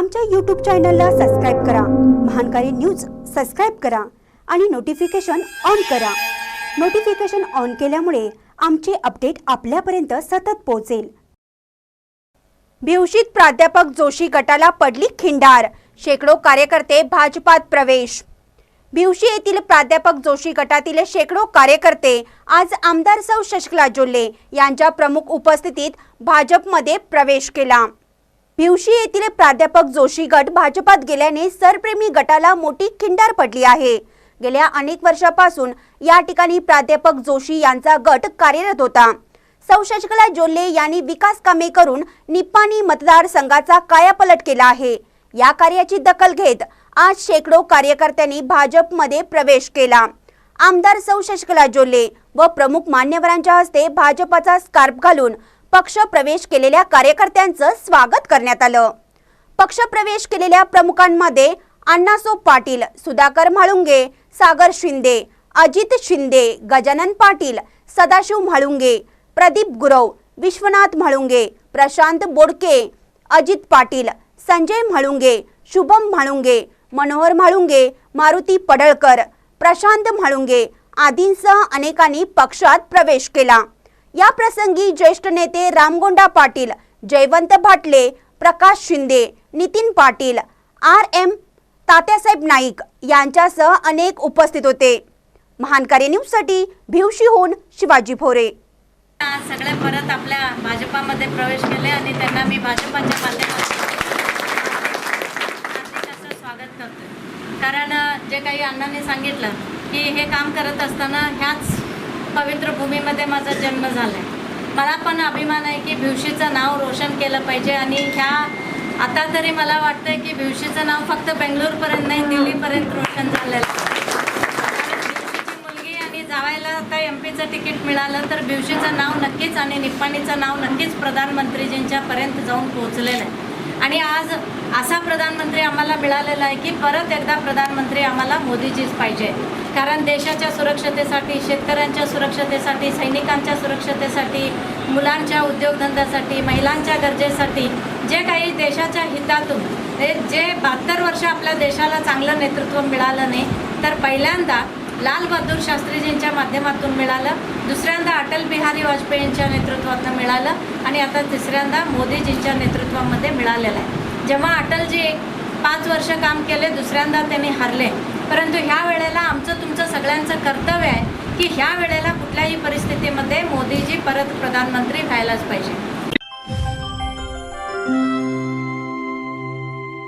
आमच्या यूट्यूब चॅनलला सबस्क्राईब करा. महानकारी न्यूज सबस्क्राईब करा आणि नोटिफिकेशन ऑन करा. नोटिफिकेशन ऑन केल्यामुळे आमचे अपडेट आपल्यापर्यंत सतत पोहोचेल. भिवशीत प्राध्यापक जोशी गटाला पडली खिंडार. शेकडो कार्यकर्ते भाजपात प्रवेश. भिवशी येथील प्राध्यापक जोशी गटातील शेकडो कार्यकर्ते आज आमदार सौ शशकला जोल्ले यांच्या प्रमुख उपस्थितीत भाजपमध्ये प्रवेश केला. भिवशी येथील प्राध्यापक जोशी गट भाजपात गेल्याने सरप्रेमी गटाला मोठी खिंडार पडली आहे. गेल्या अनेक वर्षापासून या ठिकाणी प्राध्यापक जोशी यांचा गट कार्यरत होता. सौ जोल्ले यांनी विकास कामे करून निप्पाणी मतदारसंघाचा कायापलट केला आहे. या कार्याची दखल घेत आज शेकडो कार्यकर्त्यांनी भाजपमध्ये प्रवेश केला. आमदार सौ शशकला जोल्ले व प्रमुख मान्यवरांच्या हस्ते भाजपाचा स्कार्फ घालून पक्ष प्रवेश केलेल्या कार्यकर्त्यांचं स्वागत करण्यात आलं. पक्ष प्रवेश केलेल्या प्रमुखांमध्ये अण्णासो पाटील सुधाकर म्हाळुंगे सागर शिंदे अजित शिंदे गजानन पाटील सदाशिव म्हाळुंगे प्रदीप गुरव विश्वनाथ म्हाळुंगे प्रशांत बोडके अजित पाटील संजय म्हाळुंगे शुभम म्हाळुंगे मनोहर म्हाळुंगे मारुती पडळकर प्रशांत म्हाळुंगे आदींसह अनेकांनी पक्षात प्रवेश केला. या प्रसंगी ज्येष्ठ नेते रामगोंडा पाटील जयवंत भाटले प्रकाश शिंदे नितीन पाटील आर एम तात्यासाहेब नाईक यांच्यासह अनेक उपस्थित होते. महानकारी न्यूजसाठी भिवशीहून शिवाजी भोरे सगळ्या परत आपल्या भाजपामध्ये प्रवेश केले आणि त्यांना मी भाजपाच्या माध्यमातून स्वागत करते. कारण जे काही अण्णांनी सांगितलं की हे काम करत असताना ह्याच पवित्र भूमीमध्ये माझा जन्म झाला आहे मला पण अभिमान आहे की भिवशीचं नाव रोशन केलं पाहिजे आणि ह्या आता तरी मला वाटतंय की भिवशीचं नाव फक्त बेंगलोरपर्यंत नाही दिल्लीपर्यंत रोशन झालेलं मुलगी आणि जावायला आता एम पीचं तिकीट मिळालं तर भिवशीचं नाव नक्कीच आणि निप्पाणीचं नाव नक्कीच प्रधानमंत्रीजींच्या पर्यंत जाऊन पोहोचलेलं आहे. आणि आज असा प्रधानमंत्री आम्हाला मिळालेला आहे की परत एकदा प्रधानमंत्री आम्हाला मोदीजीच पाहिजे. कारण देशाच्या सुरक्षतेसाठी शेतकऱ्यांच्या सुरक्षतेसाठी सैनिकांच्या सुरक्षतेसाठी मुलांच्या उद्योगधंद्यासाठी महिलांच्या गरजेसाठी जे काही देशाच्या हितातून हे जे बहात्तर वर्ष आपल्या देशाला चांगलं नेतृत्व मिळालं नाही तर पहिल्यांदा लाल बहादूर शास्त्रीजींच्या माध्यमातून मिळालं दुसऱ्यांदा अटल बिहारी वाजपेयींच्या नेतृत्वातनं मिळालं आणि आता तिसऱ्यांदा मोदीजींच्या नेतृत्वामध्ये मिळालेलं आहे. जेव्हा अटलजी पाच वर्ष काम केले दुसऱ्यांदा त्यांनी हरले. परंतु ह्या वेळेला आमचं तुमचं सगळ्यांचं कर्तव्य आहे की ह्या वेळेला कुठल्याही परिस्थितीमध्ये मोदीजी परत प्रधानमंत्री व्हायलाच पाहिजे.